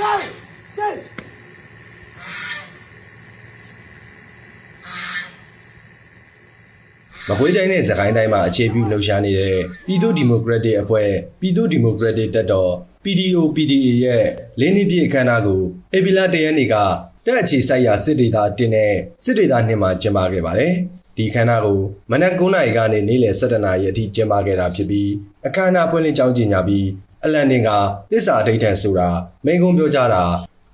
Go! Go! ။မကွေးတိုင်းနဲ့စကိုင်းတိုင်းမှာအခြေပြုလှုပ်ရှားနေတဲ့ပြည်သူ့ဒီမိုကရက်တစ်အဖွဲ့ပြည်သူ့ဒီမိုကရက်တစ်တပ်တော် PDO PDA ရဲ့လင်းနှစ်ပြည့်အခမ်းအနားကိုဧပြီလ၁ရက်နေ့ကတက်အခြေဆိုင်ရာစစ်ဒေသတင်တဲ့စစ်ဒေသနှစ်မှာကျင်းပခဲ့ပါတယ်။ဒီခမ်းနားကိုမနက်9:00နာရီကနေနေ့လယ်7:00နာရီအထိကျင်းပခဲ့တာဖြစ်ပြီးအခမ်းအနားပွင့်လင်းကြောင်းကျင်ညာပြီး အလန်တင်ကတစ္ဆာအဋိဋ္ဌံဆိုတာမိန့်ခွန်းပြောကြတာ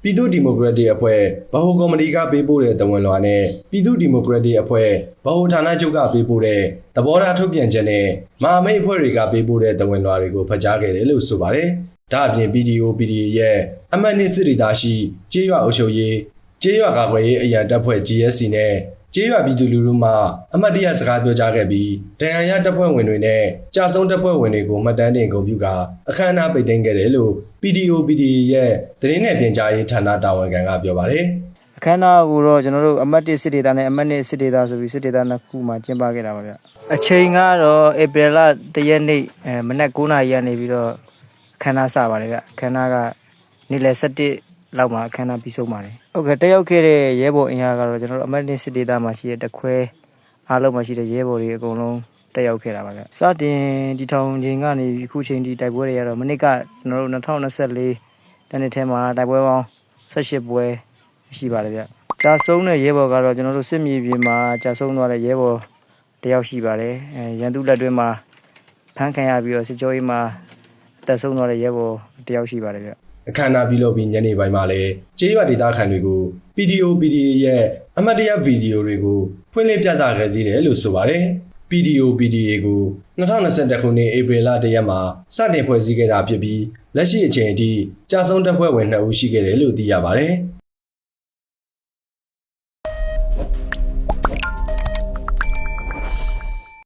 ပြည်သူ့ဒီမိုကရက်တစ်အဖွဲ့ဗဟိုကော်မတီကပေးပို့တဲ့တဝန်လွှာနဲ့ပြည်သူ့ဒီမိုကရက်တစ်အဖွဲ့ဗဟိုဌာနချုပ်ကပေးပို့တဲ့သဘောထားထုတ်ပြန်ချက်နဲ့မဟာမိတ်အဖွဲ့တွေကပေးပို့တဲ့တဝန်လွှာတွေကိုဖတ်ကြားခဲ့တယ်လို့ဆိုပါတယ်။ဒါအပြင် PDO PDA ရဲ့အမှတ်နှစ်စစ်ဒေသရှိကျေးရွာအုပ်ချုပ်ရေးကျေးရွာကာကွယ်ရေးအရန်တပ်ဖွဲ့ GSC နဲ့ ကျေးရွာပြည်သူလူထုမှအမတ်တရစကားပြောကြားခဲ့ပြီးတန်ရန်ရတပ်ဖွဲ့ဝင်တွေနဲ့ကြာဆုံးတပ်ဖွဲ့ဝင်တွေကိုမှတ်တမ်းတင်ဂုဏ်ပြုကာအခမ်းအနားပိတ်သိမ်းခဲ့တယ်လို့ PDO PDA ရဲ့သတင်းနဲ့ပြန်ကြားရေးဌာနတာဝန်ခံကပြောပါတယ်။အခမ်းအနားကိုတော့ကျွန်တော်တို့အမတ်1စစ်ဒေသနဲ့အမတ်2စစ်ဒေသဆိုပြီးစစ်ဒေသနှစ်ခုမှာကျင်းပခဲ့တာပါဗျအချိန်ကတော့ဧပြီလ1ရက်နေ့အဲမနက်9:00နာရီကနေပြီးတော့အခမ်းအနားစပါတယ်ဗျအခမ်းအနားကနေ့လယ်7 လောက်မှာအခမ်းအနားပြီးဆုံးပါတယ်ဟုတ်ကဲ့တက်ရောက်ခဲ့တဲ့ရဲဘော်အင်အားကတော့ကျွန်တော်တို့အမတ်1စစ်ဒေသမှာရှိတဲ့တခွဲအားလုံးမှာရှိတဲ့ရဲဘော်တွေအကုန်လုံးတက်ရောက်ခဲ့တာပါဗျစတင်ဒီထောင်ချိန်ကနေအခုချိန်ဒီတိုက်ပွဲတွေကတော့မနစ်ကကျွန်တော်တို့2024တနေ့ထဲမှာတိုက်ပွဲပေါင်း18ပွဲရှိပါတယ်ဗျ။ကြာဆုံးတဲ့ရဲဘော်ကတော့ကျွန်တော်တို့စစ်မြေပြင်မှာကြာဆုံးသွားတဲ့ရဲဘော်တယောက်ရှိပါတယ်။အဲရန်သူလက်တွင်းမှာဖမ်းခံရပြီးတော့စစ်ကြောရေးမှာတက်ဆုံးသွားတဲ့ရဲဘော်တယောက်ရှိပါတယ်ဗျ။ အခမ်းအနားပြုလုပ်ပြီးညနေပိုင်းမှာလည်းကျေးရွာဒေသခံတွေကို PDO PDA ရဲ့အမတ်တရဗီဒီယိုတွေကိုဖွင့်လှစ်ပြသခဲ့သေးတယ်လို့ဆိုပါတယ်။ PDO PDA ကို2021ခုနှစ်ဧပြီလတရက်မှာစတင်ဖွဲ့စည်းခဲ့တာဖြစ်ပြီးလက်ရှိအချိန်အထိကြာဆုံးတပ်ဖွဲ့ဝင်2ဦးရှိခဲ့တယ်လို့သိရပါတယ်။